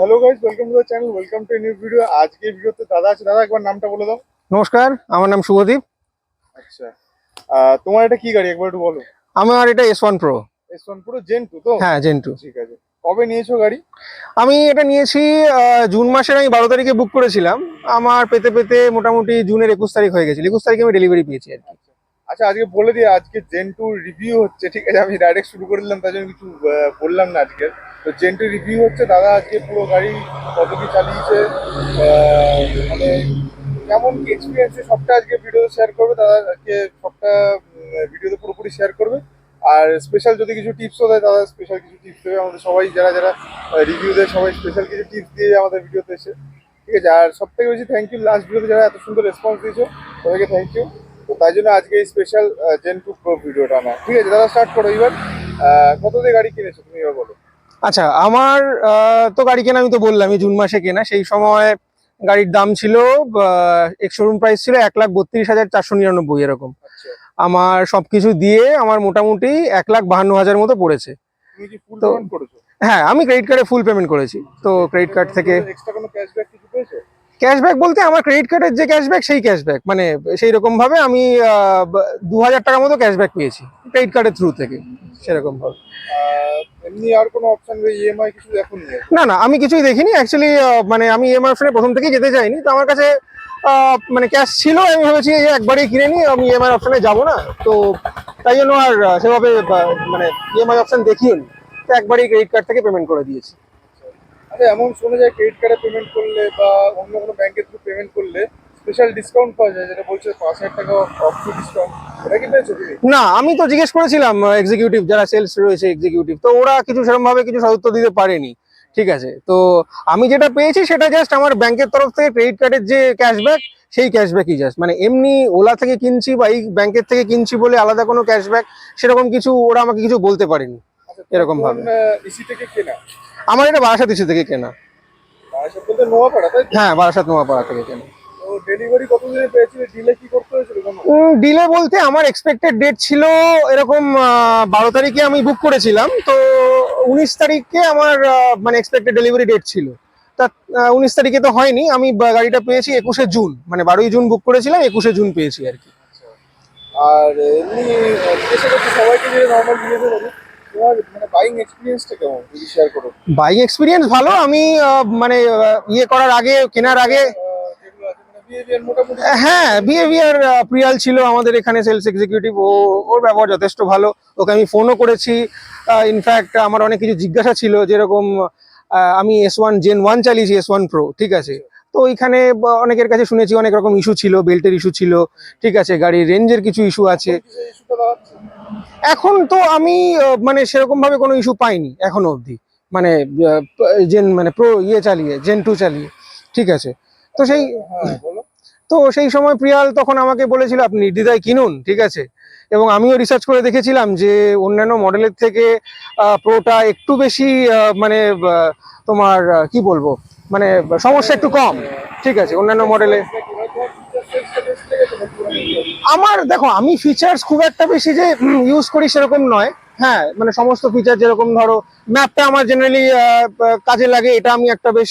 Hello guys welcome to the channel welcome to new video আজকে ভিডিওতে দাদা আছে। দাদা একবার নামটা বলে দাও। নমস্কার আমার নাম শুভদীপ। আচ্ছা। তোমার এটা কি গাড়ি? একবার একটু বলো। আমার এটা S one pro S one পুরো জেন টু তো? হ্যাঁ জেন্টু ঠিক আছে। কবে নিয়েছো গাড়ি? আমি এটা নিয়েছি জুন মাসের আমি বারো তারিখে বুক করেছিলাম। আমার পেতে পেতে মোটামুটি জুনের একুশ তারিখ হয়ে গেছিল। একুশ তারিখে আমি ডেলিভারি পেয়েছি আর কি। আচ্ছা। আজকে বলে দিই আজকে জেন টু রিভিউ হচ্ছে ঠিক আছে? আমি ডাইরেক্ট শুরু করে দিলাম তার জন্য কিছু বললাম না আজকে। তো জেন টু রিভিউ হচ্ছে, দাদা আজকে পুরো গাড়ি কত কি চালিয়েছে মানে কেমন কি এক্সপিরিয়েন্স সবটা আজকে ভিডিওতে শেয়ার করবে, দাদা আজকে সবটা ভিডিওতে পুরোপুরি শেয়ার করবে। আর স্পেশাল যদি কিছু টিপসও দেয়, দাদা স্পেশাল কিছু টিপস দেবে, আমাদের সবাই যারা যারা রিভিউ দেয়, সবাই স্পেশাল কিছু টিপস দিয়ে আমাদের ভিডিওতে এসে, ঠিক আছে? আর সব থেকে বেশি থ্যাংক ইউ লাস্ট ভিডিওতে যারা এত সুন্দর রেসপন্স দিয়েছ, তাদেরকে থ্যাংক ইউ তো তাই জন্য আজকে এই স্পেশাল জেন টু প্রো ভিডিওটা আমার। ঠিক আছে, দাদা স্টার্ট করো এবার। কত দিয়ে গাড়ি কিনেছো তুমি এবার বলো? আচ্ছা আমার তো গাড়ি কেনা আমি তো বললামই জুন মাসে কেনা। সেই সময় গাড়ির দাম ছিল এক্স শোরুম প্রাইস ছিল এক লাখ বত্রিশ হাজার চারশো নিরানব্বই এরকম। আচ্ছা। আমার সবকিছু দিয়ে আমার মোটামুটি এক লাখ বাহান্ন হাজার মতো পড়েছে। তো- হ্যাঁ আমি ক্রেডিট কার্ডে ফুল পেমেন্ট করেছি। তো ক্রেডিট কার্ড থেকে ক্যাশব্যাক বলতে আমার ক্রেডিট কার্ডের যে ক্যাশব্যাক সেই ক্যাশব্যাক মানে সেই রকম ভাবে আমি দু হাজার টাকার মতো ক্যাশব্যাক পেয়েছি। ক্রেডিট কার্ডের থ্রু থেকে সেরকম ভাবে এমনি আর কোনো অপশন ইএমআই কিছু নিয়ে না না আমি কিছুই দেখিনি। অ্যাকচুয়ালি মানে আমি ইএমআই অপশনে প্রথম থেকেই যেতে চাইনি। তো আমার কাছে মানে ক্যাশ ছিল আমি ভেবেছি যে একবারই কিনে নিই আমি ইএমআই অপশনে যাব না। তো তাই জন্য আর সেভাবে মানে ইএমআই অপশন দেখিও নি তো একবারই ক্রেডিট কার্ড থেকে পেমেন্ট করে দিয়েছি। আচ্ছা। এমন শোনা যায় ক্রেডিট কার্ডে পেমেন্ট করলে বা অন্য কোনো ব্যাংকের থ্রু পেমেন্ট করলে স্পেশাল ডিসকাউন্ট পাওয়া যায় যেটা বলছে পাঁচ হাজার টাকা অফ টু ডিসকাউন্ট এটা কি পেয়েছ না আমি তো জিজ্ঞেস করেছিলাম এক্সিকিউটিভ যারা সেলস রয়েছে এক্সিকিউটিভ তো ওরা কিছু সেরকম ভাবে কিছু সদুত্তর দিতে পারেনি। ঠিক আছে তো আমি যেটা পেয়েছি সেটা জাস্ট আমার ব্যাংকের তরফ থেকে ক্রেডিট কার্ডের যে ক্যাশব্যাক সেই ক্যাশব্যাকই জাস্ট মানে এমনি ওলা থেকে কিনছি বা এই ব্যাংকের থেকে কিনছি বলে আলাদা কোনো ক্যাশব্যাক সেরকম কিছু ওরা আমাকে কিছু বলতে পারেনি আচ্ছা এরকম ভাবে। ইসি আমার এটা বারাসাত ইস্যু থেকে কেনা? হ্যাঁ বারাসাত নোয়াপাড়া থেকে কেনা। ডেলিভারি কত দিনে পেয়েছিলে? ডিলে কি করতে হয়েছিল কোনো? ডিলে বলতে আমার এক্সপেক্টেড ডেট ছিল এরকম বারো তারিখে আমি বুক করেছিলাম। তো উনিশ তারিখে আমার মানে এক্সপেক্টেড ডেলিভারি ডেট ছিল। তা উনিশ তারিখে তো হয়নি। আমি গাড়িটা পেয়েছি একুশে জুন। মানে বারোই জুন বুক করেছিলাম একুশে জুন পেয়েছি আর কি। আর এমনি সবাইকে যে নর্মাল জিজ্ঞাসা করি মানে বাইং এক্সপিরিয়েন্সটা কেমন? যদি শেয়ার করো। বাইক এক্সপিরিয়েন্স ভালো। আমি মানে ইয়ে করার আগে কেনার আগে আহ, যেগুলো আছে মানে বিহেভিয়ার মোটামুটি হ্যাঁ বিহেভিয়ার প্রিয়াল ছিল আমাদের এখানে সেলস এক্সিকিউটিভ ও ওর ব্যবহার যথেষ্ট ভালো। ওকে আমি ফোনও করেছি। ইনফ্যাক্ট আমার অনেক কিছু জিজ্ঞাসা ছিল যেরকম আমি এস ওয়ান জেন ওয়ান চালিয়েছি এস ওয়ান প্রো ঠিক আছে? তো ওইখানে অনেকের কাছে শুনেছি অনেক রকম ইস্যু ছিল বেল্টের ইস্যু ছিল ঠিক আছে? গাড়ির রেঞ্জের কিছু ইস্যু আছে। এখন তো আমি মানে সেরকম ভাবে কোনো ইস্যু পাইনি এখনও অবধি। মানে জেন মানে প্রো ইয়ে চালিয়ে জেন টু চালিয়ে ঠিক আছে? তো সেই হ্যাঁ তো সেই সময় প্রিয়াল তখন আমাকে বলেছিল, আপনি নির্দ্বিধায় কিনুন, ঠিক আছে? এবং আমিও রিসার্চ করে দেখেছিলাম যে অন্যান্য মডেলের থেকে প্রোটা একটু বেশি মানে তোমার কি বলব মানে সমস্যা একটু কম, ঠিক আছে, অন্যান্য মডেলে আমার, দেখো, আমি ফিচার্স খুব একটা বেশি যে ইউজ করি সেরকম নয়। হ্যাঁ মানে সমস্ত ফিচার যেরকম ধরো ম্যাপটা আমার জেনারেলি কাজে লাগে। এটা আমি একটা বেশ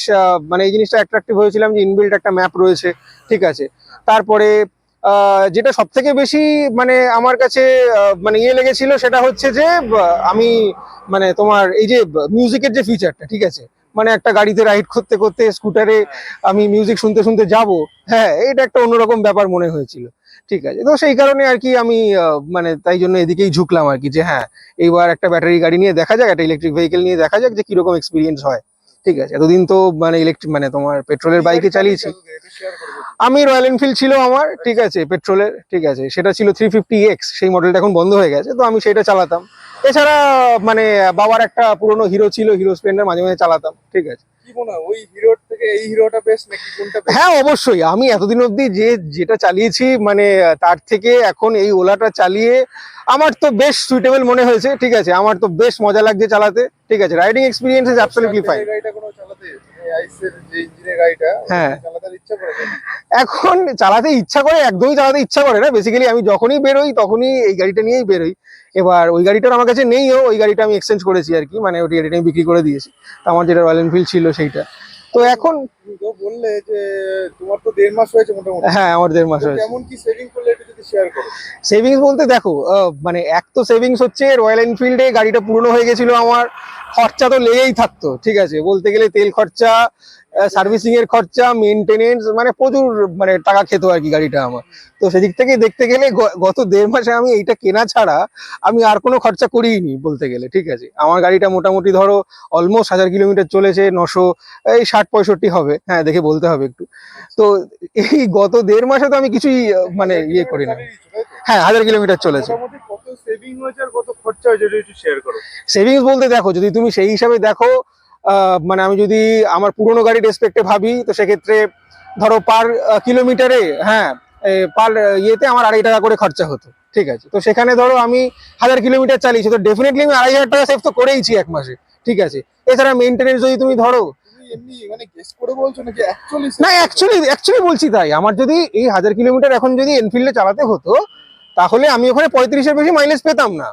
মানে এই জিনিসটা অ্যাট্রাকটিভ হয়েছিলাম যে ইনবিল্ট একটা ম্যাপ রয়েছে, ঠিক আছে? তারপরে যেটা সব থেকে বেশি মানে আমার কাছে মানে ইয়ে লেগেছিল সেটা হচ্ছে যে আমি মানে তোমার এই যে মিউজিকের যে ফিচারটা ঠিক আছে? মানে একটা গাড়িতে রাইড করতে করতে স্কুটারে আমি মিউজিক শুনতে শুনতে যাব। হ্যাঁ এটা একটা অন্যরকম ব্যাপার মনে হয়েছিল। ঠিক আছে। তো সেই কারণে আর কি আমি মানে তাই জন্য এদিকেই ঝুঁকলাম আর কি যে হ্যাঁ এইবার একটা ব্যাটারি গাড়ি নিয়ে দেখা যাক একটা ইলেকট্রিক ভেহিকেল নিয়ে দেখা যাক যে কীরকম এক্সপিরিয়েন্স হয়। ঠিক আছে এতদিন তো মানে ইলেকট্রিক মানে তোমার পেট্রোলের বাইকে চালিয়েছি। আমি রয়্যাল এনফিল্ড ছিল আমার ঠিক আছে পেট্রোলের ঠিক আছে সেটা ছিল থ্রি ফিফটি এক্স সেই মডেলটা এখন বন্ধ হয়ে গেছে তো আমি সেটা চালাতাম। এছাড়া মানে বাবার একটা পুরনো হিরো ছিল হিরো স্প্লেন্ডার মাঝে মাঝে চালাতাম ঠিক আছে। হয় অবশ্যই। আমি এতদিন অব্দি যে যেটা চালিয়েছি মানে তার থেকে এখন এই ওলাটা চালিয়ে আমার তো বেশ সুইটেবল মনে হয়েছে ঠিক আছে। আমার তো বেশ মজা লাগছে চালাতে ঠিক আছে। Riding experience is absolutely fine হ্যাঁ। এখন চালাতে ইচ্ছা করে একদমই চালাতে ইচ্ছা করে না। বেসিক্যালি আমি যখনই বেরোই তখনই এই গাড়িটা নিয়েই বেরোই। এবার ওই গাড়িটার আমার কাছে নেইও ওই গাড়িটা আমি এক্সচেঞ্জ করেছি আর কি। মানে ওই গাড়িটা আমি বিক্রি করে দিয়েছি। তো আমার যেটা রয়্যাল এনফিল্ড ছিল সেইটা। তো এখন বললে যে তোমার তো দেড় মাস হয়েছে মোটামুটি। হ্যাঁ আমার দেড় মাস হয়েছে। কেমন কি সেভিং করলে একটু যদি শেয়ার করো? সেভিংস বলতে দেখো মানে এক তো সেভিংস হচ্ছে রয়্যাল এনফিল্ডে গাড়িটা পুরনো হয়ে গেছিল আমার। খরচা তো লেগেই থাকতো ঠিক আছে? বলতে গেলে তেল খরচা সার্ভিসিং এর খরচা মেনটেনেন্স মানে প্রচুর মানে টাকা খেত আর কি গাড়িটা আমার। তো সেদিক থেকে দেখতে গেলে গত দেড় মাসে আমি এইটা কেনা ছাড়া আমি আর কোনো খরচা করিনি বলতে গেলে ঠিক আছে? আমার গাড়িটা মোটামুটি ধরো অলমোস্ট হাজার কিলোমিটার চলেছে নশো এই ষাট পঁয়ষট্টি হবে। হ্যাঁ দেখে বলতে হবে একটু। তো এই গত দেড় মাসে তো আমি কিছুই মানে ইয়ে করি না? হ্যাঁ হাজার কিলোমিটার চলেছে। সেভিংস বলতে দেখো যদি তুমি সেই হিসাবে দেখো মানে আমি যদি আমার পুরোনো গাড়ির রেসপেক্টে ভাবি তো সেক্ষেত্রে ধরো পার কিলোমিটারে হ্যাঁ পার ইয়েতে আমার আড়াই টাকা করে খরচা হতো ঠিক আছে? তো সেখানে ধরো আমি হাজার কিলোমিটার চালিয়েছি তো ডেফিনেটলি আমি আড়াই হাজার টাকা সেভ তো করেইছি এক মাসে ঠিক আছে? এছাড়া মেনটেনেন্স যদি তুমি ধরো মানে না অ্যাকচুয়ালি অ্যাকচুয়ালি বলছি তাই আমার যদি এই হাজার কিলোমিটার এখন যদি এনফিল্ডে চালাতে হতো তাহলে আমি ওখানে পঁয়ত্রিশের বেশি মাইলেজ পেতাম না।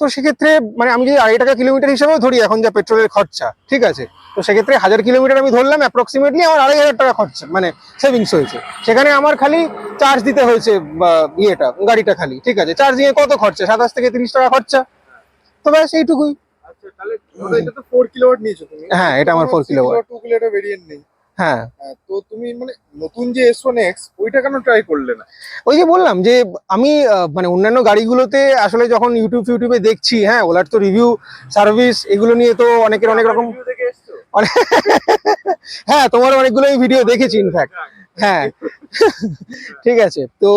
তো সেক্ষেত্রে মানে আমি যদি আড়াই টাকা কিলোমিটার হিসেবেও ধরি এখন যা পেট্রোলের খরচা ঠিক আছে? তো সেক্ষেত্রে হাজার কিলোমিটার আমি ধরলাম অ্যাপ্রক্সিমেটলি আমার আড়াই হাজার টাকা খরচা মানে সেভিংস হয়েছে। সেখানে আমার খালি চার্জ দিতে হয়েছে ইয়েটা গাড়িটা খালি ঠিক আছে? চার্জিং এ কত খরচা? সাতাশ থেকে তিরিশ টাকা খরচা। তো ব্যাস এইটুকুই। আচ্ছা তাহলে ধরো এটা তো 4 কিলোওয়াট নিয়েছো তুমি। হ্যাঁ, এটা আমার 4 kilowatt। 2 কিলোওয়াট নেই। হ্যাঁ। হ্যাঁ, তো তুমি মানে নতুন যে S1X ওইটা কেন ট্রাই করলে না? ওই যে বললাম যে আমি মানে অন্যান্য গাড়িগুলোতে আসলে যখন ইউটিউব ফিউটিউবে দেখছি হ্যাঁ ওলার তো রিভিউ সার্ভিস এগুলো নিয়ে তো অনেকের অনেক রকম হ্যাঁ তোমার অনেকগুলো ভিডিও দেখেছি ইনফ্যাক্ট হ্যাঁ। ঠিক আছে তো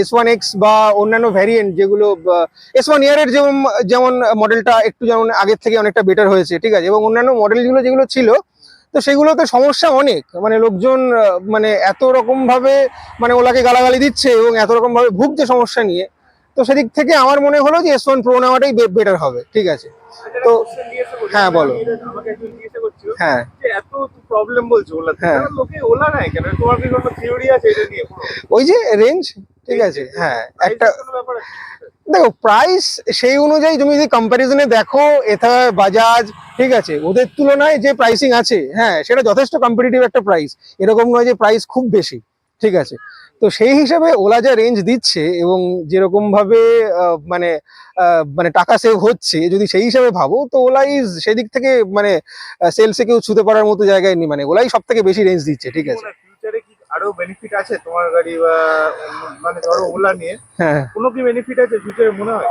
এস ওয়ান এক্স বা অন্যান্য ভ্যারিয়েন্ট যেগুলো এস ওয়ান ইয়ারের যেমন যেমন মডেলটা একটু যেমন আগের থেকে অনেকটা বেটার হয়েছে ঠিক আছে এবং অন্যান্য মডেলগুলো যেগুলো ছিল তো সেগুলোতে সমস্যা অনেক মানে লোকজন মানে এত রকম ভাবে মানে ওলাকে গালাগালি দিচ্ছে এবং এত রকম ভাবে ভুগছে সমস্যা নিয়ে তো সেদিক থেকে আমার মনে হলো যে এস ওয়ান প্রো নেওয়াটাই বেটার হবে ঠিক আছে তো। হ্যাঁ, বলো। হ্যাঁ প্রবলেম ওলা হ্যাঁ। ওলা তোমার কি কোনো থিওরি আছে ওই যে রেঞ্জ ঠিক আছে হ্যাঁ একটা দেখো প্রাইস সেই অনুযায়ী তুমি যদি কম্প্যারিজনে দেখো এথা বাজাজ ঠিক আছে ওদের তুলনায় যে প্রাইসিং আছে হ্যাঁ সেটা যথেষ্ট কম্পিটিটিভ একটা প্রাইস এরকম নয় যে প্রাইস খুব বেশি ঠিক আছে। তো সেই হিসাবে ওলা যা রেঞ্জ দিচ্ছে এবং যেরকম ভাবে আহ, মানে মানে টাকা সেভ হচ্ছে যদি সেই হিসাবে ভাবো তো ওলাই সেদিক থেকে মানে সেলসে কেউ ছুতে পারার মতো জায়গায় নেই মানে ওলাই সব থেকে বেশি রেঞ্জ দিচ্ছে ঠিক আছে। আরও বেনিফিট আছে তোমার গাড়ি বা মানে ধরো ওলা নিয়ে হ্যাঁ। কোনো কি বেনিফিট আছে ফিউচারে মনে হয়?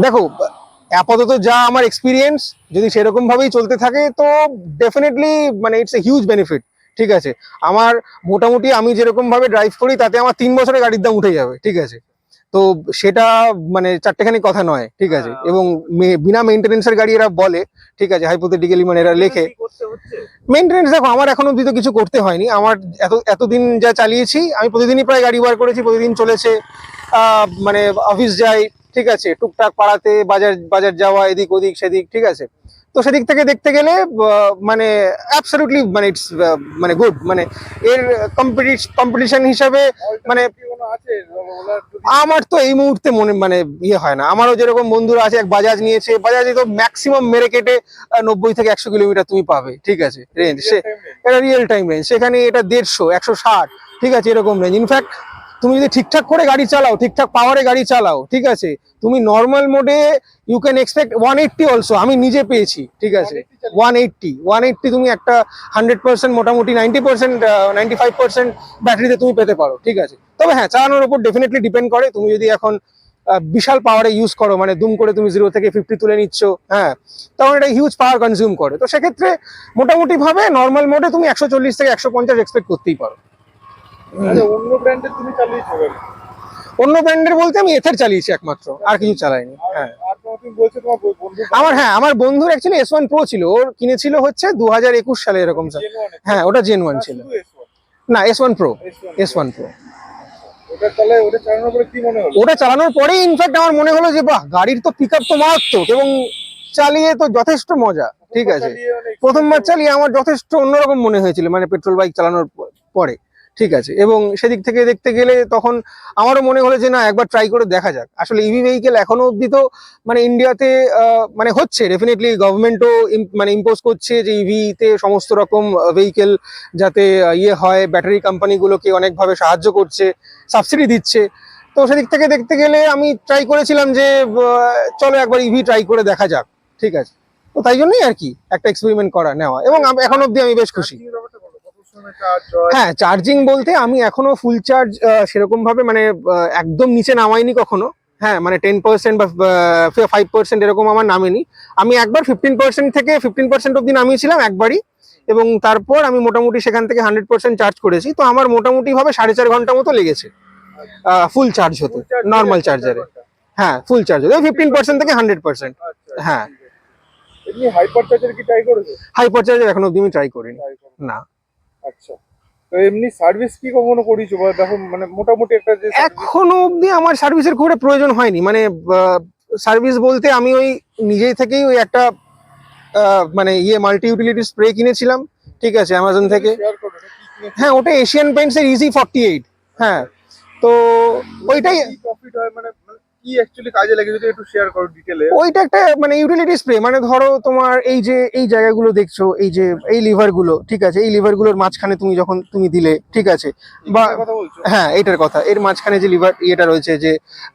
দেখো আপাতত যা আমার এক্সপিরিয়েন্স যদি সেরকম ভাবেই চলতে থাকে তো ডেফিনেটলি মানে ইটস এ হিউজ বেনিফিট ঠিক আছে? আমার মোটামুটি আমি যেরকম ভাবে ড্রাইভ করি তাতে আমার তিন বছরে গাড়ির দাম উঠে যাবে ঠিক আছে? তো সেটা মানে চারটেখানি কথা নয় ঠিক আছে? হ্যাঁ। এবং বিনা মেনটেনেন্সের গাড়ি এরা বলে ঠিক আছে? হাইপোথেটিক্যালি মানে এরা লেখে। মেনটেনেন্স দেখো আমার এখন অব্দি তো কিছু করতে হয়নি। আমার এত এতদিন যা চালিয়েছি আমি প্রতিদিনই প্রায় গাড়ি বার করেছি প্রতিদিন চলেছে আহ, মানে অফিস যাই ঠিক আছে? টুকটাক পাড়াতে বাজার বাজার যাওয়া এদিক ওদিক সেদিক ঠিক আছে? তো সেদিক থেকে দেখতে গেলে মানে অ্যাবসলিউটলি মানে ইটস মানে গুড মানে এর কম্পিটিশন হিসাবে মানে আমার তো এই মুহূর্তে মনে মানে ইয়ে হয় না। আমারও যেরকম বন্ধুরা আছে এক বাজাজ নিয়েছে বাজাজে তো ম্যাক্সিমাম মেরে কেটে নব্বই থেকে একশো কিলোমিটার তুমি পাবে ঠিক আছে রেঞ্জ সে এটা রিয়েল টাইম রেঞ্জ সেখানে এটা দেড়শো একশো ষাট ঠিক আছে এরকম রেঞ্জ ইনফ্যাক্ট তুমি যদি ঠিকঠাক করে গাড়ি চালাও, ঠিকঠাক পাওয়ারে গাড়ি চালাও, ঠিক আছে? তুমি নর্মাল মোডে you can expect one eighty also আমি নিজে পেয়েছি, ঠিক আছে? ওয়ান এইট্টি ওয়ান এইট্টি তুমি একটা হান্ড্রেড পার্সেন্ট মোটামুটি ninety percent ninety five percent ব্যাটারিতে তুমি পেতে পারো, ঠিক আছে? তবে হ্যাঁ চালানোর উপর ডেফিনেটলি ডিপেন্ড করে, তুমি যদি এখন বিশাল পাওয়ারে ইউজ করো মানে দুম করে তুমি জিরো থেকে ফিফটি তুলে নিচ্ছ হ্যাঁ তখন এটা হিউজ পাওয়ার কনজিউম করে। তো সেক্ষেত্রে মোটামুটি ভাবে নর্মাল মোডে তুমি একশো চল্লিশ থেকে একশো পঞ্চাশ এক্সপেক্ট করতেই পারো। অন্য ব্র্যান্ডের তুমি চালিয়েছো অন্য ব্র্যান্ডের বলতে আমি এথের চালিয়েছি একমাত্র আর কিছু চালাইনি হ্যাঁ। আমার হ্যাঁ আমার বন্ধুর অ্যাকচুয়ালি এস ওয়ান প্রো ছিল ওর কিনেছিল হচ্ছে দু হাজার একুশ সালে এরকম হ্যাঁ ওটা জেন ওয়ান ছিল। না S one pro S one pro ওটা চালানোর পরে মনে ইনফ্যাক্ট আমার মনে হলো যে বাহ গাড়ির তো পিক আপ তো মারাত্মক এবং চালিয়ে তো যথেষ্ট মজা ঠিক আছে। প্রথমবার চালিয়ে আমার যথেষ্ট অন্যরকম মনে হয়েছিল মানে পেট্রোল বাইক চালানোর পরে। ঠিক আছে। এবং সেদিক থেকে দেখতে গেলে তখন আমারও মনে হলো যে, না, একবার ট্রাই করে দেখা যাক। আসলে ইভি ভেহিকেল এখনও অবধি তো মানে ইন্ডিয়াতে মানে হচ্ছে। ডেফিনেটলি গভর্নমেন্টও মানে ইম্পোজ করছে যে ইভিতে সমস্ত রকম ভেহিকেল যাতে ইয়ে হয়। ব্যাটারি কোম্পানিগুলোকে অনেকভাবে সাহায্য করছে সাবসিডি দিচ্ছে। তো সেদিক থেকে দেখতে গেলে আমি ট্রাই করেছিলাম যে চলো একবার ইভি ট্রাই করে দেখা যাক। ঠিক আছে। তো তাই জন্যই আর কি একটা এক্সপেরিমেন্ট করা, নেওয়া। এবং এখন অবধি আমি বেশ খুশি। হয়? হ্যাঁ চার্জিং বলতে আমি এখনও ফুল চার্জ সেরকম ভাবে মানে একদম নিচে নামাইনি কখনো। হ্যাঁ মানে টেন পার্সেন্ট বা ফাইভ পার্সেন্ট এরকম আমার নামেনি। আমি একবার ফিফটিন পার্সেন্ট থেকে ফিফটিন পার্সেন্ট অব্দি নামিয়েছিলাম একবারই এবং তারপর আমি মোটামুটি সেখান থেকে হান্ড্রেড পার্সেন্ট চার্জ করেছি। তো আমার মোটামুটি ভাবে সাড়ে চার ঘণ্টা মতো লেগেছে ফুল চার্জ হতে নর্মাল চার্জারে হ্যাঁ ফুল চার্জ হতে ফিফটিন পার্সেন্ট থেকে হান্ড্রেড পার্সেন্ট আচ্ছা, হ্যাঁ। ঠিক হাইপার চার্জার কি ট্রাই করেছ? হাইপার চার্জার এখন অব্দি আমি ট্রাই করিনি। না। আচ্ছা। তো এমনি সার্ভিস কি কখনো করিছো? বা দেখো মানে মোটামুটি একটা যে এখনও অবধি আমার সার্ভিসের খুব একটা প্রয়োজন হয়নি। মানে সার্ভিস বলতে আমি ওই নিজেই থেকেই ওই একটা মানে ইয়ে মাল্টি ইউটিলিটি স্প্রে কিনেছিলাম। ঠিক আছে অ্যামাজন থেকে? হ্যাঁ ওটা এশিয়ান পেন্টস এর ইজি ফর্টি এইট হ্যাঁ তো ওইটাই প্রফিট হয়? মানে কি অ্যাকচুয়ালি কাজে লাগে যদি একটু শেয়ার করো ডিটেলে ওইটা একটা মানে ইউটিলিটি স্প্রে মানে ধরো তোমার এই যে এই জায়গাগুলো দেখছ এই যে এই লিভারগুলো ঠিক আছে? এই লিভারগুলোর মাঝখানে তুমি যখন তুমি দিলে ঠিক আছে? বা হ্যাঁ এটার কথা। এর মাঝখানে যে লিভার ইয়েটা রয়েছে যে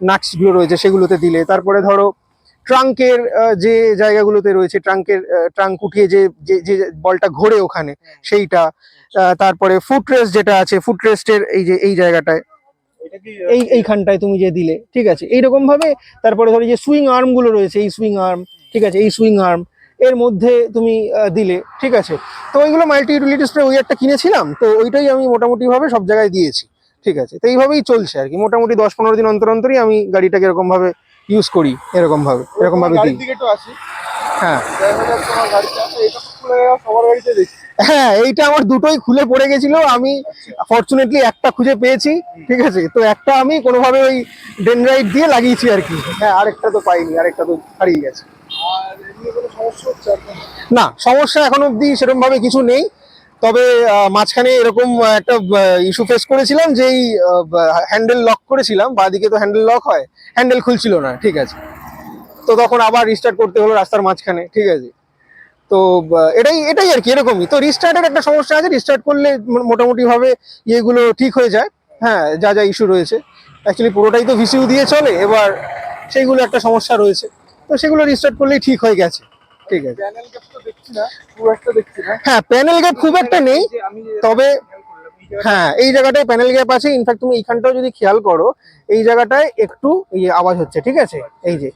নাটসগুলো রয়েছে সেগুলোতে দিলে। তারপরে ধরো ট্রাঙ্কের যে জায়গাগুলোতে রয়েছে ট্রাঙ্কের ট্রাঙ্ক উঠিয়ে যে যে বলটা ঘোরে ওখানে সেইটা তারপরে ফুট রেস্ট যেটা আছে ফুট রেস্টের এই যে এই জায়গাটায় এই এইখানটায় তুমি যে দিলে ঠিক আছে? এইরকম ভাবে তারপরে ধরো যে সুইং আর্মগুলো রয়েছে এই সুইং আর্ম ঠিক আছে? এই সুইং আর্ম এর মধ্যে তুমি দিলে ঠিক আছে? তো ওইগুলো মাল্টি ইউটিলিটি স্প্রে ওই একটা কিনেছিলাম তো ওইটাই আমি মোটামুটি ভাবে সব জায়গায় দিয়েছি ঠিক আছে? তো এইভাবেই চলছে আর কি। মোটামুটি দশ পনেরো দিন অন্তর অন্তরই আমি গাড়িটাকে এরকম ভাবে ইউজ করি এরকম ভাবে এরকম ভাবে দিই হ্যাঁ। হ্যাঁ এইটা আমার দুটোই খুলে পড়ে গেছিল। আমি ফরচুনেটলি একটা খুঁজে পেয়েছি, ঠিক আছে? তো একটা আমি কোনোভাবে ওই ডেনরাইট দিয়ে লাগিয়েছি আর কি। হ্যাঁ আরেকটা তো পাইনি, আরেকটা তো হারিয়ে গেছে? না, সমস্যা এখন অবধি সেরকম ভাবে কিছু নেই। তবে মাঝখানে এরকম একটা ইস্যু ফেস করেছিলাম, যেই হ্যান্ডেল লক করেছিলাম। বাদিকে তো হ্যান্ডেল লক হয় হ্যান্ডেল খুলছিল না, ঠিক আছে? তো তখন আবার রিস্টার্ট করতে হলো রাস্তার মাঝখানে ঠিক আছে? তো এটাই এটাই আর কি এরকমই। তো রিস্টার্টের একটা সমস্যা আছে রিস্টার্ট করলে মো- মোটামুটি ভাবে ইয়েগুলো ঠিক হয়ে যায়। হ্যাঁ যা যা ইস্যু রয়েছে। অ্যাকচুয়ালি পুরোটাই তো ভিসিউ দিয়ে চলে এবার সেইগুলো একটা সমস্যা রয়েছে। তো সেগুলো রিস্টার্ট করলেই ঠিক হয়ে গেছে ঠিক আছে। হ্যাঁ প্যানেল গ্যাপ খুব একটা নেই তবে- হ্যাঁ এই জায়গাটায় প্যানেল গ্যাপ আছে। ইনফ্যাক্ট তুমি এইখানটাও যদি খেয়াল করো এই জায়গাটায় একটু এই আওয়াজ হচ্ছে ঠিক আছে? এই যে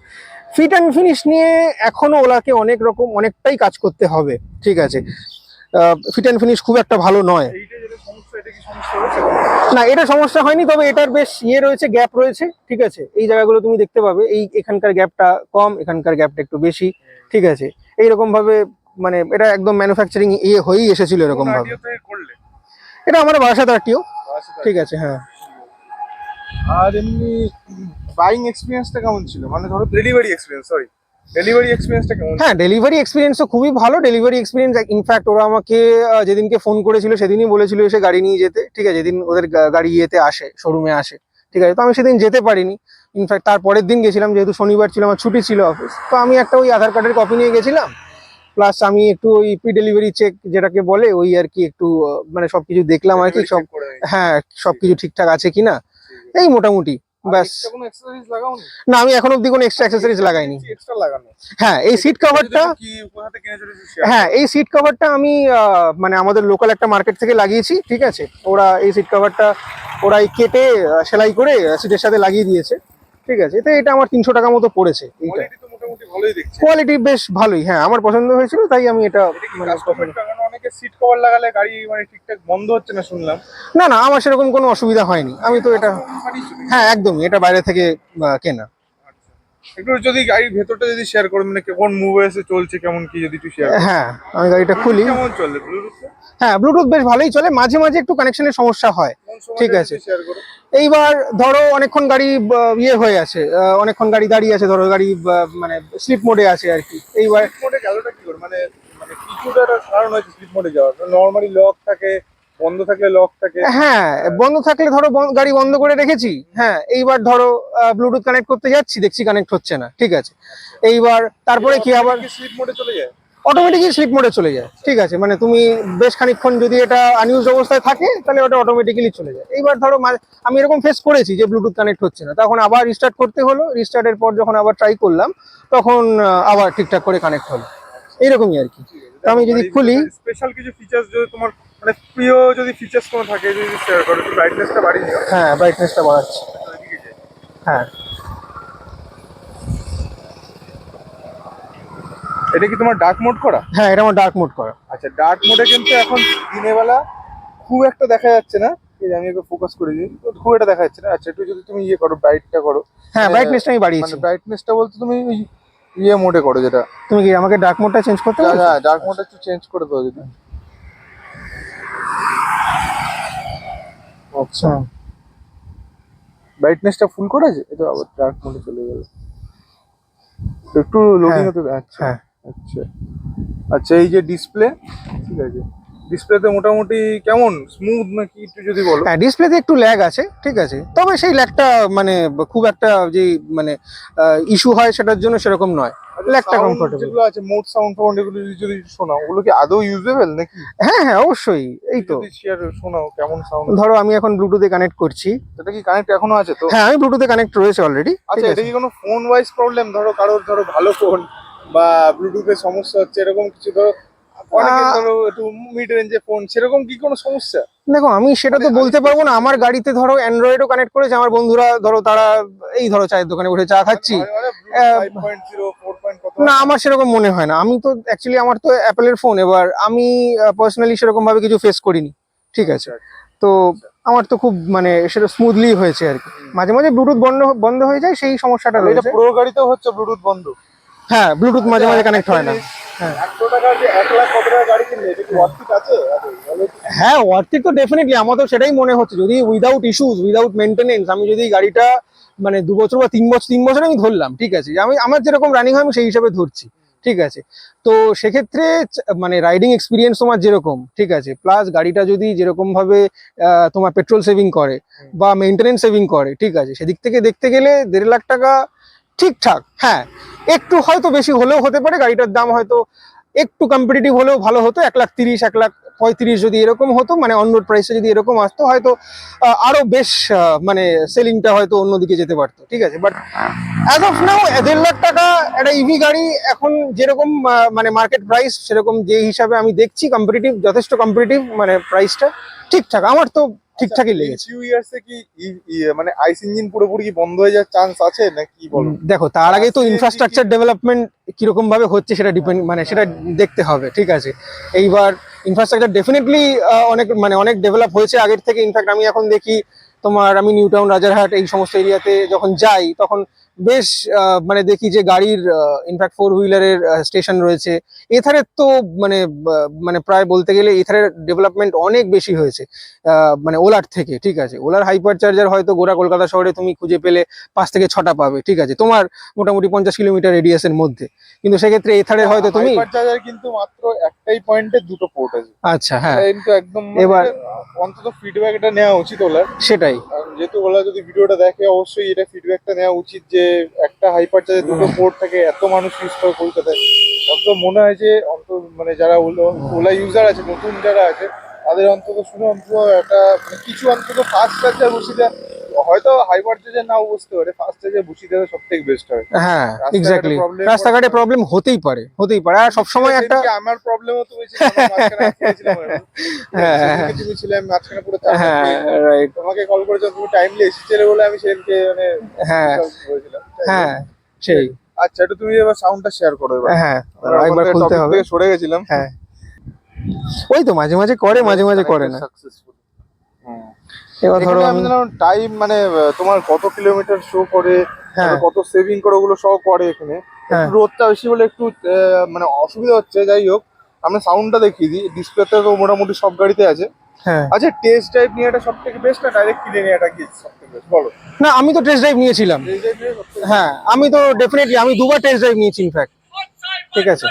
ফিট অ্যান্ড ফিনিশ নিয়ে এখনও ওলাকে অনেক রকম অনেকটাই কাজ করতে হবে ঠিক আছে? ফিট অ্যান্ড ফিনিশ খুব একটা ভালো নয়। না এটা সমস্যা হয়নি তবে এটার বেশ ইয়ে রয়েছে গ্যাপ রয়েছে ঠিক আছে? এই জায়গাগুলো তুমি দেখতে পাবে এই এখানকার গ্যাপটা কম এখানকার গ্যাপটা একটু বেশি ঠিক আছে? এইরকম ভাবে মানে এটা একদম ম্যানুফ্যাকচারিং ইয়ে হয়েই এসেছিল এরকম ভাবে আইডিয়া থেকে করলে? এটা আমার আচ্ছা, ঠিক আছে হ্যাঁ। আর এমনি বাইং এক্সপিরিয়েন্সটা কেমন ছিল? মানে ধরো ডেলিভারি এক্সপিরিয়েন্স সরি ডেলিভারি এক্সপিরিয়েন্সটা কেমন হ্যাঁ ডেলিভারি এক্সপিরিয়েন্স তো খুবই ভালো। ডেলিভারি এক্সপিরিয়েন্স ইনফ্যাক্ট ওরা আমাকে যেদিনকে ফোন করেছিল সেদিনই বলেছিল এসে গাড়ি নিয়ে যেতে। ঠিক আছে যেদিন ওদের গাড়ি ইয়েতে আসে শোরুমে আসে। ঠিক আছে তো আমি সেদিন যেতে পারিনি। ইনফ্যাক্ট তার পরের দিন গেছিলাম যেহেতু শনিবার ছিল আমার ছুটি ছিল অফিস তো আমি একটা ওই আধার কার্ডের কপি নিয়ে গেছিলাম। প্লাস আমি একটু ওই প্রি ডেলিভারি চেক যেটাকে বলে ওই আর কি একটু মানে সবকিছু দেখলাম আর কি সব। হ্যাঁ সবকিছু ঠিকঠাক আছে কিনা? এই মোটামুটি। ব্যাস। না আমি এখন অব্দি কোনো এক্সট্রা অ্যাক্সেসরিজ লাগাইনি। হ্যাঁ এই সিট কভারটা হ্যাঁ এই সিট কভারটা আমি মানে আমাদের লোকাল একটা মার্কেট থেকে লাগিয়েছি ঠিক আছে? ওরা এই সিট কভারটা ওরাই কেটে সেলাই করে সিটের সাথে লাগিয়ে দিয়েছে ঠিক আছে? তো এটা আমার তিনশো টাকা মতো পড়েছে কোয়ালিটি বেশ ভালোই হ্যাঁ আমার পছন্দ হয়েছিল তাই আমি এটা অনেকে সিট কভার লাগালে গাড়ি মানে ঠিকঠাক বন্ধ হচ্ছে না শুনলাম? না না আমার সেরকম কোনো অসুবিধা হয়নি। আমি তো এটা হ্যাঁ একদমই এটা বাইরে থেকে কেনা। একটু যদি গাড়ির ভেতরটা যদি শেয়ার করো মানে কোন মুভে এসে চলছে কেমন কি যদি একটু শেয়ার হ্যাঁ আমি গাড়িটা খুলি। কেমন চলে? ব্লুটুথ হ্যাঁ ব্লুটুথ বেশ ভালোই চলে। মাঝে মাঝে একটু কানেকশনের সমস্যা হয়। ঠিক আছে। এইবার ধরো অনেকক্ষণ গাড়ি ইয়ে হয়ে আছে। অনেকক্ষণ গাড়ি দাঁড়িয়ে আছে ধরো গাড়ি মানে স্লিপ মোডে আছে আর কি। এইবার মোডে গেলটা কি করে? মানে কিছুটা কারণ হয়েছে স্লিপ মোডে যাওয়ার। নর্মালি লক থাকে বন্ধ থাকলে লক থাকে। হ্যাঁ বন্ধ থাকলে ধরো গাড়ি বন্ধ করে রেখেছি হ্যাঁ এইবার ধরো ব্লুটুথ কানেক্ট করতে যাচ্ছি দেখছি কানেক্ট হচ্ছে না ঠিক আছে। এইবার তারপরে কি আবার স্লিপ মোডে চলে যায়? অটোমেটিকই স্লিপ মোডে চলে যায় ঠিক আছে। মানে তুমি বেশ খানিকক্ষণ যদি এটা আনইউজ অবস্থায় থাকে তাহলে ওটা অটোমেটিক্যালি চলে যায়। এইবার ধরো আমি এরকম ফেস করেছি যে ব্লুটুথ কানেক্ট হচ্ছে না। তখন আবার রিস্টার্ট করতে হলো। রিস্টার্টের পর যখন আবার ট্রাই করলাম তখন আবার ঠিকঠাক করে কানেক্ট হলো। এইরকমই আর কি। তো আমি যদি খুলি স্পেশাল কিছু ফিচার্স যদি তোমার মানে প্রিয় যদি ফিচার্স কোনো থাকে যদি শেয়ার করো একটু ব্রাইটনেসটা বাড়িয়ে দিও। হ্যাঁ ব্রাইটনেসটা বাড়াচ্ছি। হ্যাঁ। এটা কি তোমার ডার্ক মোড করা? হ্যাঁ এটা আমার ডার্ক মোড করা। আচ্ছা ডার্ক মোডে কিন্তু এখন দিনের বেলা খুব একটা দেখা যাচ্ছে না। এই যে আমি একটু ফোকাস করে দিই তো খুব একটা দেখা যাচ্ছে না। আচ্ছা একটু যদি তুমি ইয়ে করো ব্রাইটটা করো। হ্যাঁ ব্রাইটনেসটা আমি বাড়িয়েছি। মানে ব্রাইটনেসটা বলতে তুমি ওই ইয়ে মোডে করো যেটা। তুমি কি আমাকে ডার্ক মোডটা চেঞ্জ করতে হবে হ্যাঁ ডার্ক মোডটা একটু চেঞ্জ করে দাও যদি আচ্ছা। ব্রাইটনেসটা ফুল করেছে এটা আবার ডার্ক মোডে চলে গেল। একটু লোডিং হ্যাঁ, হতে আচ্ছা হ্যাঁ। আচ্ছা। আচ্ছা এই যে ডিসপ্লে ঠিক আছে। ডিসপ্লেতে মোটামুটি কেমন? স্মুথ নাকি একটু যদি বলো? হ্যাঁ ডিসপ্লেতে একটু ল্যাগ আছে ঠিক আছে। তবে সেই ল্যাগটা মানে খুব একটা যে মানে ইস্যু হয় সেটার জন্য সেরকম নয়। ল্যাগটা কমফোর্টেবল যেগুলো আছে মোড সাউন্ড ফাউন্ড এগুলো যদি- শোনাও ওগুলো কি আদৌ ইউজেবল নাকি? হ্যাঁ হ্যাঁ অবশ্যই এই তো। শেয়ার শোনাও কেমন সাউন্ড ধরো আমি এখন ব্লুটুথে কানেক্ট করছি। এটা কি কানেক্ট এখনও আছে তো? হ্যাঁ আমি ব্লুটুথে কানেক্ট রয়েছে অলরেডি আচ্ছা এটা কি কোনো ফোন ওয়াইজ প্রবলেম ধরো কারোর ধরো ভালো ফোন বা ব্লুটুথের সমস্যা হচ্ছে এরকম কিছু ধরো দেখো আমি সেটা তো মানে বলতে পারব না। আমার গাড়িতে ধরো অ্যান্ড্রয়েডও কানেক্ট করেছে আমার বন্ধুরা ধরো তারা এই ধরো চায়ের দোকানে চা খাচ্ছি। পয়েন্ট কত? না আমার সেরকম মনে হয় না। আমি তো অ্যাকচুয়ালি আমার তো অ্যাপেলের ফোন এবার আমি পার্সোনালি সেরকম ভাবে কিছু ফেস করিনি। ঠিক আছে। তো আমার তো খুব মানে সেটা স্মুথলি হয়েছে আর কি। মাঝে মাঝে ব্লুটুথ বন্ধ বন্ধ হয়ে যায় সেই সমস্যাটা রয়েছে। পুরো গাড়িতেও হচ্ছে ব্লুটুথ বন্ধ? হ্যাঁ ব্লুটুথ মাঝে মাঝে কানেক্ট হয় না হ্যাঁ। একশো টাকা যে এক লাখ কত টাকা গাড়ি কিনলে এটা কি ওয়ার্থিট আছে আরে, বলো তো। ডেফিনেটলি আমার তো সেটাই মনে হচ্ছে যদি উইদাউট ইস্যুস উইদাউট মেনটেনেন্স আমি যদি গাড়িটা মানে দু বছর বা তিন বছর তিন বছর আমি ধরলাম ঠিক আছে আমি আমার যেরকম রানিং হয় আমি সেই হিসাবে ধরছি ঠিক আছে তো সেক্ষেত্রে মানে রাইডিং এক্সপিরিয়েন্স তোমার যেরকম ঠিক আছে প্লাস গাড়িটা যদি যেরকম ভাবে তোমার পেট্রোল সেভিং করে বা মেনটেনেন্স সেভিং করে ঠিক আছে সেদিক থেকে দেখতে গেলে দেড় লাখ টাকা ঠিকঠাক হ্যাঁ। একটু হয়তো বেশি হলেও হতে পারে গাড়িটার দাম হয়তো একটু কম্পিটিটিভ হলেও ভালো হতো এক লাখ তিরিশ এক লাখ পঁয়ত্রিশ যদি এরকম হতো মানে অন্য প্রাইসে যদি এরকম আসতো হয়তো আহ, আরও বেশ মানে সেলিংটা হয়তো অন্যদিকে যেতে পারতো ঠিক আছে? বাট অ্যাজ অফ নাও দেড় লাখ টাকা একটা ইভি গাড়ি এখন যেরকম মানে মার্কেট প্রাইস সেরকম যে হিসাবে আমি দেখছি কম্পিটিটিভ যথেষ্ট কম্পিটিটিভ মানে প্রাইসটা ঠিকঠাক। আমার তো ঠিকঠাকই লেগেছে। ফিউ ইয়ার্সে কি মানে আইস ইঞ্জিন পুরোপুরি কি বন্ধ হয়ে যাওয়ার চান্স আছে নাকি কি বলো? দেখো তার আগে তো ইনফ্রাস্ট্রাকচার ডেভেলপমেন্ট কীরকম ভাবে হচ্ছে সেটা ডিপেন্ড মানে সেটা দেখতে হবে ঠিক আছে? এইবার ইনফ্রাস্ট্রাকচার ডেফিনেটলি অনেক মানে অনেক ডেভেলপ হয়েছে আগের থেকে। ইনফ্যাক্ট আমি এখন দেখি তোমার আমি নিউ টাউন রাজারহাট এই সমস্ত এরিয়াতে যখন যাই তখন বেশ মানে দেখি যে গাড়ির ইনফ্যাক্ট ফোর হুইলারের স্টেশন রয়েছে। এথারের তো মানে মানে প্রায় বলতে গেলে এথারের ডেভেলপমেন্ট অনেক বেশি হয়েছে। মানে ওলার থেকে ঠিক আছে? ওলার হাইপার চার্জার হয়তো গোড়া কলকাতা শহরে তুমি খুঁজে পেলে পাঁচ থেকে ছটা পাবে ঠিক আছে? তোমার মোটামুটি পঞ্চাশ কিলোমিটার রেডিয়াসের মধ্যে। কিন্তু সেক্ষেত্রে এথারের হয়তো তুমি চার্জার কিন্তু মাত্র একটাই পয়েন্টে দুটো পোর্ট আছে। আচ্ছা হ্যাঁ। কিন্তু একদম মানে এবার- অন্তত ফিডব্যাক এটা নেওয়া উচিত ওলার সেটাই। যেহেতু ওলা যদি ভিডিওটা দেখে অবশ্যই এটা ফিডব্যাকটা নেওয়া উচিত যে একটা হাইপার চার্জে দুটো পোর্ট থাকে এত মানুষ ইউজ করে কলকাতায়। অন্তত মনে হয় যে অন্তত মানে যারা ওলা- ওলা ইউজার আছে নতুন যারা আছে তাদের অন্তত শুনে অন্তত একটা মানে কিছু অন্তত ফাস্ট চার্জার বসিয়ে দেয় হয়তো হাইপার চার্জার নাও বুঝতে পারে ফাস্ট চার্জার বসিয়ে দেওয়া সব থেকে বেস্ট হয় হ্যাঁ এক্স্যাক্টলি রাস্তাঘাটে প্রবলেম হতেই পারে হতেই পারে। আর সবসময় একটা আমার প্রবলেম হতো বেশি আমার মাঝখানে আটকে গেছিলাম আমি। হ্যাঁ, হ্যাঁ। সেদিনকে তুমি ছিলে মাঝখানে পুরো হ্যাঁ রাইট তোমাকে কল করেছ তুমি টাইমলি এসেছিলে বলে আমি সেদিনকে মানে হ্যাঁ। হ্যাঁ সেই। আচ্ছা একটু তুমি এবার সাউন্ডটা শেয়ার করো এবার। হ্যাঁ একবার খুলতে হবে। সরে গেছিলাম। হ্যাঁ। ওই তো মাঝে মাঝে করে মাঝে মাঝে করে না। হুম। এবার ধরো আমি আমি টাইম মানে তোমার কত কিলোমিটার শো করে হ্যাঁ। কত সেভিং করে ওগুলো সব করে এখানে। হ্যাঁ। রোদটা বেশি বলে একটু মানে অসুবিধা হচ্ছে যাই হোক। আমরা সাউন্ডটা দেখিয়ে দিই। ডিসপ্লেতে তো মোটামুটি সব গাড়িতে আছে। হ্যাঁ। আচ্ছা টেস্ট ড্রাইভ নিয়ে এটা সব থেকে বেস্ট না ডাইরেক্ট কিনে নিয়ে এটা কি সব থেকে বেস্ট বলো। না আমি তো টেস্ট ড্রাইভ নিয়েছিলাম। হ্যাঁ আমি তো ডেফিনেটলি আমি দুবার টেস্ট ড্রাইভ নিয়েছি ইনফ্যাক্ট ঠিক আছে।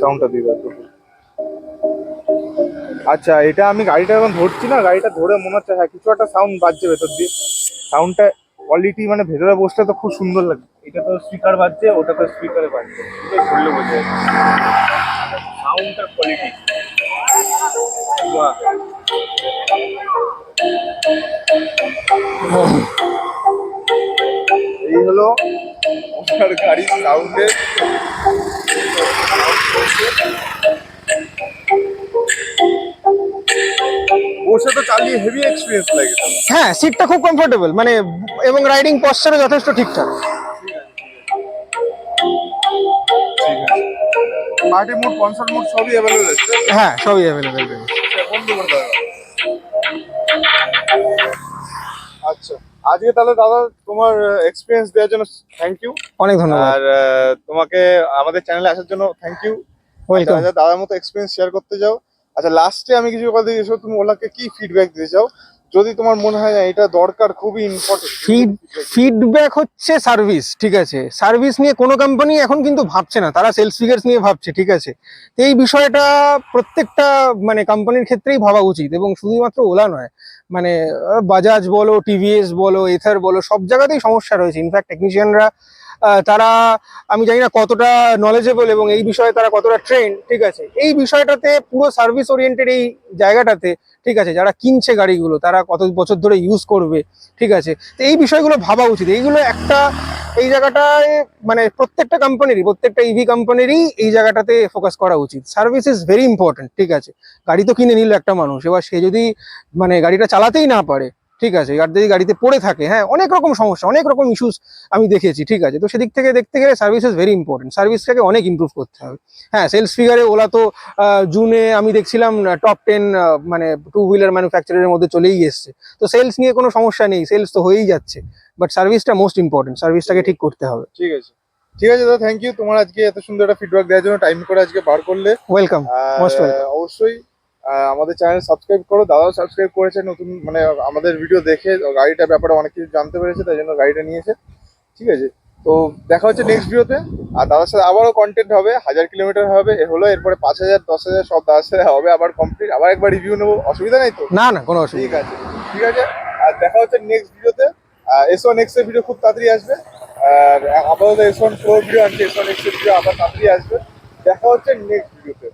সাউন্ডটা আচ্ছা এটা আমি গাড়িটা এখন ধরছি না গাড়িটা ধরে মনে হচ্ছে হ্যাঁ কিছু একটা সাউন্ড বাজছে ভেতর দিয়ে। সাউন্ডটা কোয়ালিটি মানে ভেতরে বসতে তো খুব সুন্দর লাগে। এটা তো স্পিকার বাজছে ওটা তো স্পিকারে বাজছে। বোঝা যায় সাউন্ডটার কোয়ালিটি এই হলো ওনার গাড়ির সাউন্ডের বসে তো চালিয়ে হেভি এক্সপিরিয়েন্স লাগে। হ্যাঁ সিটটা খুব কমফোর্টেবল মানে এবং রাইডিং পশ্চারও যথেষ্ট ঠিকঠাক। পার্টি মোড কনসার্ট মোড সবই অ্যাভেলেবল আছে। হ্যাঁ সবই অ্যাভেলেবেল বন্ধ করে দেওয়া আচ্ছা আজকে তাহলে দাদা তোমার এক্সপিরিয়েন্স দেওয়ার জন্য থ্যাংক ইউ অনেক ধন্যবাদ। আর তোমাকে আমাদের চ্যানেলে আসার জন্য থ্যাংক ইউ ওয়েলকাম দাদার মতো এক্সপিরিয়েন্স শেয়ার করতে চাও। আচ্ছা লাস্টে আমি কিছু কথা দিয়েছ তুমি ওলাকে কি ফিডব্যাক দিতে চাও? যদি তোমার মনে হয় না, এটা দরকার খুবই ইম্পর্টেন্ট ফিড ফিডব্যাক হচ্ছে সার্ভিস ঠিক আছে? সার্ভিস নিয়ে কোনো কোম্পানি এখন কিন্তু ভাবছে না, তারা সেলস ফিগার্স নিয়ে ভাবছে, ঠিক আছে? এই বিষয়টা প্রত্যেকটা মানে কোম্পানির ক্ষেত্রেই ভাবা উচিত এবং শুধুমাত্র ওলা নয় মানে বাজাজ বলো টিভিএস বলো এথার বলো, সব জায়গাতেই সমস্যা রয়েছে। ইনফ্যাক্ট টেকনিশিয়ানরা তারা, আমি জানি না কতটা নলেজেবল এবং এই বিষয়ে তারা কতটা ট্রেন ঠিক আছে? এই বিষয়টাতে পুরো সার্ভিস ওরিয়েন্টেড এই জায়গাটাতে, ঠিক আছে, যারা কিনছে গাড়িগুলো, তারা কত বছর ধরে ইউজ করবে, ঠিক আছে? তো এই বিষয়গুলো ভাবা উচিত। এইগুলো একটা, এই জায়গাটায় মানে প্রত্যেকটা কোম্পানিরই প্রত্যেকটা ইভি কোম্পানিরই এই জায়গাটাতে ফোকাস করা উচিত। সার্ভিস ইজ ভেরি ইম্পর্টেন্ট ঠিক আছে? গাড়ি তো কিনে নিল একটা মানুষ, এবার সে যদি মানে গাড়িটা চালাতেই না পারে ঠিক আছে আর যদি গাড়িতে পড়ে থাকে হ্যাঁ অনেক রকম সমস্যা অনেক রকম ইস্যুস আমি দেখেছি ঠিক আছে। তো সেদিক থেকে দেখতে গেলে সার্ভিস ইজ ভেরি ইম্পর্টেন্ট সার্ভিসটাকে অনেক ইম্প্রুভ করতে হবে। হ্যাঁ সেলস ফিগারে ওলা তো জুনে আমি দেখছিলাম টপ টেন মানে টু হুইলার ম্যানুফ্যাকচারের মধ্যে চলেই এসছে। তো সেলস নিয়ে কোনো সমস্যা নেই সেলস তো হয়েই যাচ্ছে। বাট সার্ভিসটা মোস্ট ইম্পর্টেন্ট সার্ভিসটাকে ঠিক করতে হবে। ঠিক আছে। ঠিক আছে দাদা থ্যাংক ইউ তোমার আজকে এত সুন্দর একটা ফিডব্যাক দেওয়ার জন্য টাইম করে আজকে বার করলে। ওয়েলকাম অবশ্যই আমাদের চ্যানেল সাবস্ক্রাইব করো দাদাও সাবস্ক্রাইব করেছে নতুন মানে আমাদের ভিডিও দেখে গাড়িটার ব্যাপারে অনেক কিছু জানতে পেরেছে তাই জন্য গাড়িটা নিয়েছে ঠিক আছে? তো দেখা হচ্ছে নেক্সট ভিডিওতে আর দাদার সাথে আবারও কন্টেন্ট হবে হাজার কিলোমিটার হবে এ হলো এরপরে পাঁচ হাজার দশ হাজার সব দাদার সাথে হবে আবার কমপ্লিট আবার একবার রিভিউ নেব অসুবিধা নেই তো? না না কোনো অসুবিধা ঠিক আছে ঠিক আছে আর দেখা হচ্ছে নেক্সট ভিডিওতে এস এর ভিডিও খুব তাড়াতাড়ি আসবে আর আপাতত এস ওয়ান প্রো ভিডিও আছে এস ওয়ান এক্সের ভিডিও আবার তাড়াতাড়ি আসবে দেখা হচ্ছে নেক্সট ভিডিওতে।